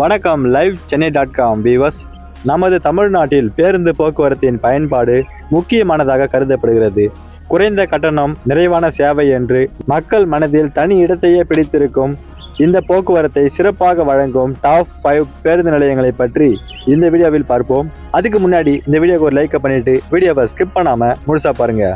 வணக்கம் live Chennai dot com viewers நமது தமிழ்நாட்டில் பேருந்து போக்குவரத்தின் பயன்பாடு முக்கியமானதாக கருதப்படுகிறது. குறைந்த கட்டணம் நிறைவான சேவை என்று மக்கள் மனதில் தனி இடத்தையே பிடித்திருக்கும். இந்த போக்குவரத்தை சிறப்பாக வழங்கும் டாப் ஃபைவ் பேருந்து நிலையங்களை பற்றி இந்த வீடியோவில் பார்ப்போம். அதுக்கு முன்னாடி இந்த வீடியோக்கு ஒரு லைக் பண்ணிட்டு வீடியோவை ஸ்கிப் பண்ணாமல் முழுசாக பாருங்கள்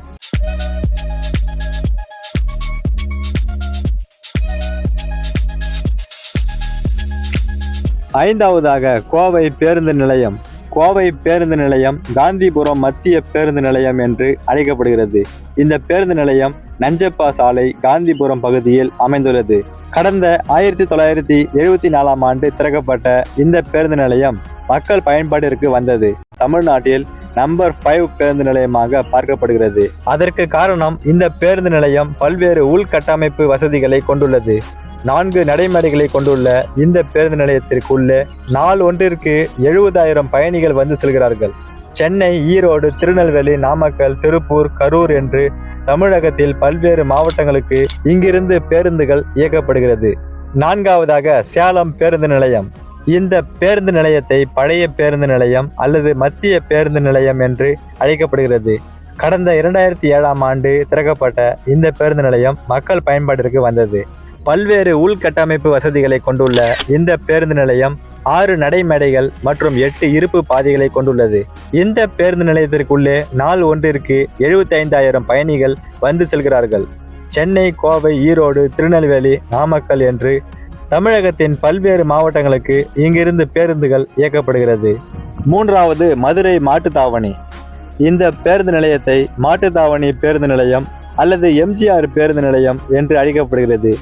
ஐந்தாவதாக கோவை பேருந்து நிலையம். கோவை பேருந்து நிலையம் காந்திபுரம் மத்திய பேருந்து நிலையம் என்று அழைக்கப்படுகிறது. இந்த பேருந்து நிலையம் நஞ்சப்பா சாலை காந்திபுரம் பகுதியில் அமைந்துள்ளது. கடந்த ஆயிரத்தி தொள்ளாயிரத்தி எழுபத்தி நாலாம் ஆண்டு திறக்கப்பட்ட இந்த பேருந்து நிலையம் மக்கள் பயன்பாட்டிற்கு வந்தது. தமிழ்நாட்டில் நம்பர் ஃபைவ் பேருந்து நிலையமாக பார்க்கப்படுகிறது. அதற்கு காரணம் இந்த பேருந்து நிலையம் பல்வேறு உள்கட்டமைப்பு வசதிகளை கொண்டுள்ளது. நான்கு நடைமேடைகளை கொண்டுள்ள இந்த பேருந்து நிலையத்திற்குள்ளே நாள் ஒன்றிற்கு எழுபதாயிரம் பயணிகள் வந்து செல்கிறார்கள். சென்னை ஈரோடு திருநெல்வேலி நாமக்கல் திருப்பூர் கரூர் என்று தமிழகத்தில் பல்வேறு மாவட்டங்களுக்கு இங்கிருந்து பேருந்துகள் இயக்கப்படுகிறது. நான்காவதாக சேலம் பேருந்து நிலையம். இந்த பேருந்து நிலையத்தை பழைய பேருந்து நிலையம் அல்லது மத்திய பேருந்து நிலையம் என்று அழைக்கப்படுகிறது. கடந்த இரண்டாயிரத்தி ஏழாம் ஆண்டு திறக்கப்பட்ட இந்த பேருந்து நிலையம் மக்கள் பயன்பாட்டிற்கு வந்தது. பல்வேறு உள்கட்டமைப்பு வசதிகளை கொண்டுள்ள இந்த பேருந்து நிலையம் ஆறு நடைமேடைகள் மற்றும் எட்டு இருப்பு பாதைகளை கொண்டுள்ளது. இந்த பேருந்து நிலையத்திற்குள்ளே நாள் ஒன்றிற்கு எழுபத்தைந்தாயிரம் பயணிகள் வந்து செல்கிறார்கள். சென்னை கோவை ஈரோடு திருநெல்வேலி நாமக்கல் என்று தமிழகத்தின் பல்வேறு மாவட்டங்களுக்கு இங்கிருந்து பேருந்துகள் இயக்கப்படுகிறது. மூன்றாவது மதுரை மாட்டுத்தாவணி. இந்த பேருந்து நிலையத்தை மாட்டுத்தாவணி பேருந்து நிலையம் அல்லது எம்ஜிஆர் பேருந்து நிலையம் என்று அழைக்கப்படுகிறது.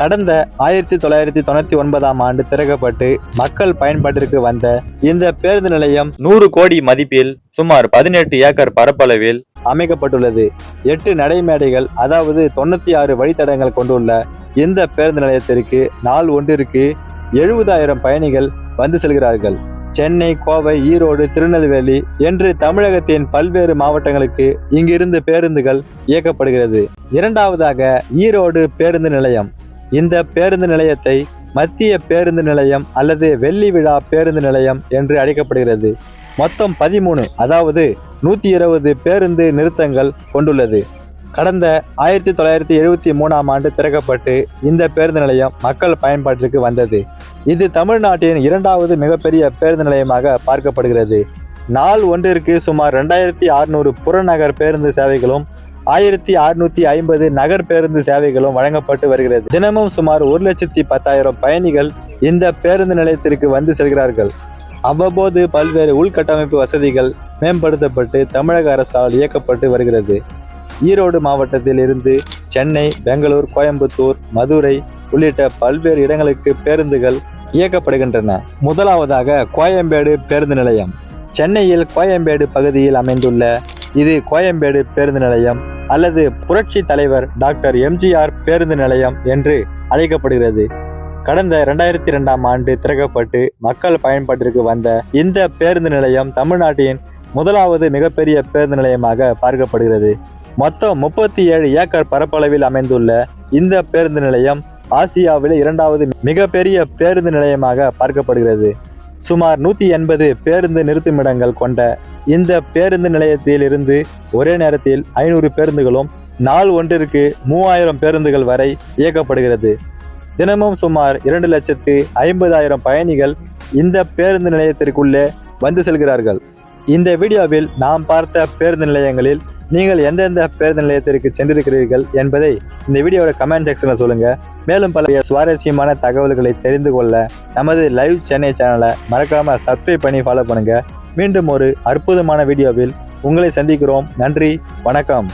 கடந்த ஆயிரத்தி தொள்ளாயிரத்தி தொண்ணூத்தி ஒன்பதாம் ஆண்டு திறக்கப்பட்டு மக்கள் பயன்பாட்டிற்கு வந்த இந்த பேருந்து நிலையம் நூறு கோடி மதிப்பில் சுமார் பதினெட்டு ஏக்கர் பரப்பளவில் அமைக்கப்பட்டுள்ளது. எட்டு நடைமேடைகள் அதாவது தொண்ணூத்தி ஆறு வழித்தடங்கள் கொண்டுள்ள இந்த பேருந்து நிலையத்திற்கு நாள் ஒன்றிற்கு எழுபதாயிரம் பயணிகள் வந்து செல்கிறார்கள். சென்னை கோவை ஈரோடு திருநெல்வேலி என்று தமிழகத்தின் பல்வேறு மாவட்டங்களுக்கு இங்கிருந்து பேருந்துகள் இயக்கப்படுகிறது. இரண்டாவதாக ஈரோடு பேருந்து நிலையம். இந்த பேருந்து நிலையத்தை மத்திய பேருந்து நிலையம் அல்லது வெள்ளி விழா பேருந்து நிலையம் என்று அழைக்கப்படுகிறது. மொத்தம் பதிமூணு அதாவது நூற்றி இருபது பேருந்து நிறுத்தங்கள் கொண்டுள்ளது. கடந்த ஆயிரத்தி தொள்ளாயிரத்தி எழுபத்தி மூணாம் ஆண்டு திறக்கப்பட்டு இந்த பேருந்து நிலையம் மக்கள் பயன்பாட்டிற்கு வந்தது. இது தமிழ்நாட்டின் இரண்டாவது மிகப்பெரிய பேருந்து நிலையமாக பார்க்கப்படுகிறது. நாள் ஒன்றிற்கு சுமார் ரெண்டாயிரத்தி அறுநூறு புறநகர் பேருந்து சேவைகளும் ஆயிரத்தி அறுநூத்தி ஐம்பது நகர் பேருந்து சேவைகளும் வழங்கப்பட்டு வருகிறது. தினமும் சுமார் ஒரு லட்சத்தி பத்தாயிரம் பயணிகள் இந்த பேருந்து நிலையத்திற்கு வந்து செல்கிறார்கள். அவ்வப்போது பல்வேறு உள்கட்டமைப்பு வசதிகள் மேம்படுத்தப்பட்டு தமிழக அரசால் இயக்கப்பட்டு வருகிறது. ஈரோடு மாவட்டத்தில் இருந்து சென்னை பெங்களூர் கோயம்புத்தூர் மதுரை உள்ளிட்ட பல்வேறு இடங்களுக்கு பேருந்துகள் இயக்கப்படுகின்றன. முதலாவதாக கோயம்பேடு பேருந்து நிலையம். சென்னையில் கோயம்பேடு பகுதியில் அமைந்துள்ள இது கோயம்பேடு பேருந்து நிலையம் அல்லது புரட்சி தலைவர் டாக்டர் எம்ஜிஆர் பேருந்து நிலையம் என்று அழைக்கப்படுகிறது. கடந்த இரண்டாயிரத்தி ரெண்டாம் ஆண்டு திறக்கப்பட்டு மக்கள் பயன்பாட்டிற்கு வந்த இந்த பேருந்து நிலையம் தமிழ்நாட்டின் முதலாவது மிகப்பெரிய பேருந்து நிலையமாக பார்க்கப்படுகிறது. மொத்தம் முப்பத்தி ஏழு ஏக்கர் பரப்பளவில் அமைந்துள்ள இந்த பேருந்து நிலையம் ஆசியாவில் இரண்டாவது மிகப்பெரிய பேருந்து நிலையமாக பார்க்கப்படுகிறது. சுமார் நூற்றி எண்பது பேருந்து நிறுத்துமிடங்கள் கொண்ட இந்த பேருந்து நிலையத்தில் இருந்து ஒரே நேரத்தில் ஐநூறு பேருந்துகளும் நாள் ஒன்றிற்கு மூவாயிரம் பேருந்துகள் வரை இயக்கப்படுகிறது. தினமும் சுமார் இரண்டு லட்சத்து ஐம்பதாயிரம் பயணிகள் இந்த பேருந்து நிலையத்திற்குள்ளே வந்து செல்கிறார்கள். இந்த வீடியோவில் நாம் பார்த்த பேருந்து நிலையங்களில் நீங்கள் எந்தெந்த பேருந்து நிலையத்திற்கு சென்றிருக்கிறீர்கள் என்பதை இந்த வீடியோட கமெண்ட் செக்ஷனில் சொல்லுங்க. மேலும் பல சுவாரஸ்யமான தகவல்களை தெரிந்து கொள்ள நமது லைவ் சென்னை சேனலை மறக்காம சப்ஸ்கிரைப் பண்ணி ஃபாலோ பண்ணுங்க. மீண்டும் ஒரு அற்புதமான வீடியோவில் உங்களை சந்திக்கிறோம். நன்றி வணக்கம்.